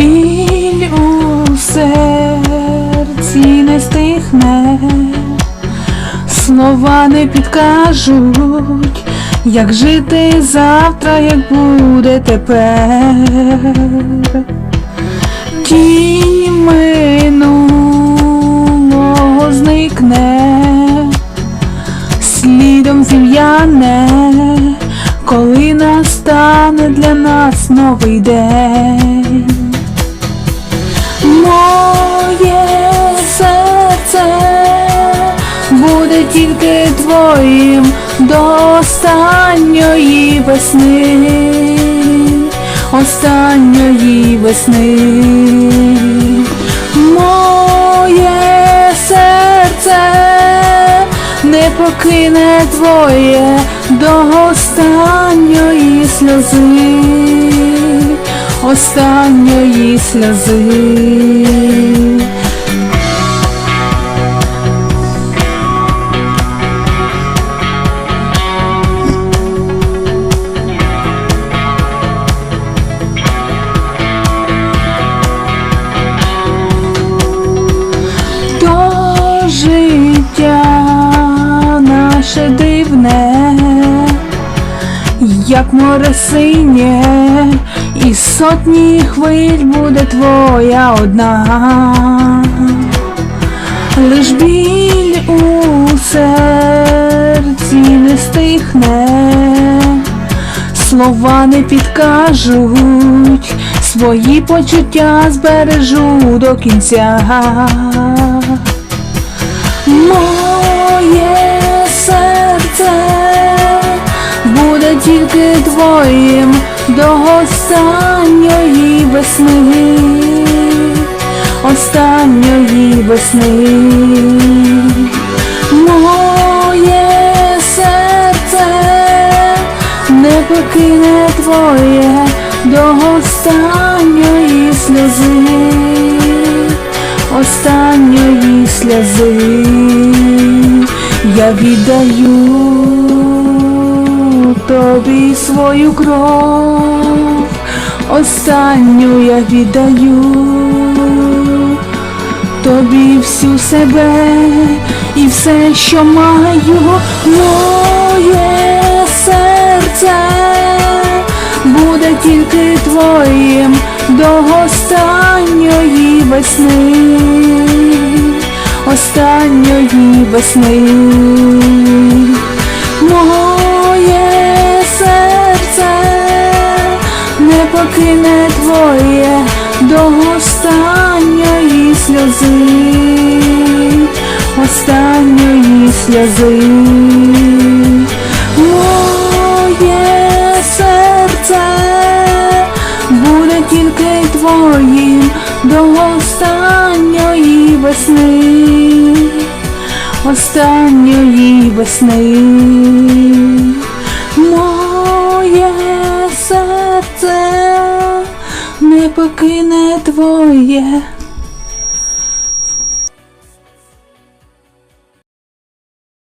біль у серці не стихне, слова не підкажуть, як жити завтра, як буде тепер. Тінь минулого зникне, слідом зім'яне, коли настане для нас новий день. Буде тільки твоїм до останньої весни, останньої весни. Моє серце не покине твоє до останньої сльози, останньої сльози. Дивне, як море синє, і сотні хвиль буде твоя одна, лиш біль у серці не стихне, слова не підкажуть, свої почуття збережу до кінця. Моє серце буде тільки твоїм до останньої весни, останньої весни. Моє серце не покине твоє до останньої сльози. Останньої сльози я віддаю тобі свою кров, останню я віддаю тобі всю себе і все, що маю, моє серце буде тільки твоїм до останньої весни, останньої весни. Моє серце не покине твоє до останньої сльози, останньої сльози. Моє серце буде тільки твоїм до останньої весни, останньої весни. Моє серце не покине твоє